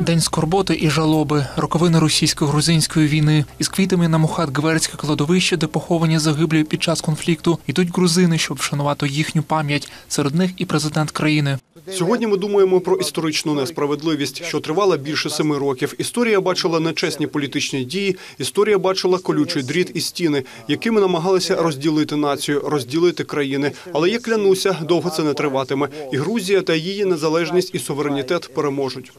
День скорботи і жалоби, роковини російсько-грузинської війни. Із квітами на Мухат Гверське кладовище, де поховані загиблі під час конфлікту, йдуть грузини, щоб вшанувати їхню пам'ять. Серед них і президент країни. Сьогодні ми думаємо про історичну несправедливість, що тривала більше семи років. Історія бачила нечесні політичні дії. Історія бачила колючий дріт і стіни, якими намагалися розділити націю, розділити країни. Але я клянуся, довго це не триватиме. І Грузія та її незалежність і суверенітет переможуть.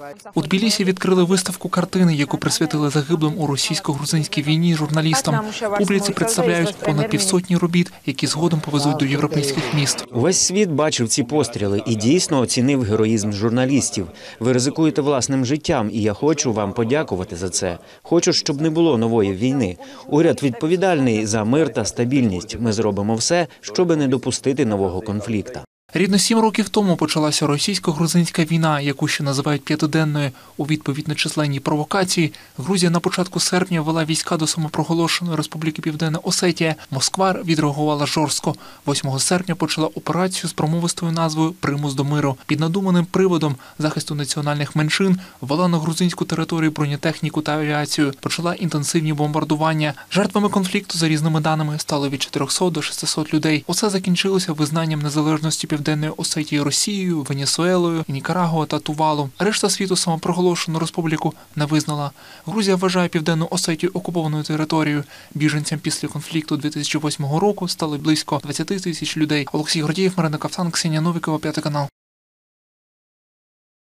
Тбілісі відкрили виставку картини, яку присвятили загиблим у російсько-грузинській війні журналістам. Публіці представляють понад півсотні робіт, які згодом повезуть до європейських міст. Увесь світ бачив ці постріли і дійсно оцінив героїзм журналістів. Ви ризикуєте власним життям, і я хочу вам подякувати за це. Хочу, щоб не було нової війни. Уряд відповідальний за мир та стабільність. Ми зробимо все, щоб не допустити нового конфлікту. Рівно сім років тому почалася російсько-грузинська війна, яку ще називають п'ятиденною. У відповідь на численні провокації Грузія на початку серпня вела війська до самопроголошеної республіки Південна Осетія. Москва відреагувала жорстко. 8 серпня почала операцію з промовистою назвою Примус до миру під надуманим приводом захисту національних меншин. Ввела на грузинську територію бронетехніку та авіацію. Почала інтенсивні бомбардування. Жертвами конфлікту за різними даними стало від 400 до 600 людей. Усе закінчилося визнанням незалежності Південної Осетії Росією, Венесуелою, Нікарагуа та Тувалу. Решта світу самопроголошену республіку не визнала. Грузія вважає Південну Осетію окупованою територією. Біженцям після конфлікту 2008 року стали близько 20 тисяч людей. Олексій Гордієв, Марина Кавсан, Ксенія Новікова, п'ятий канал.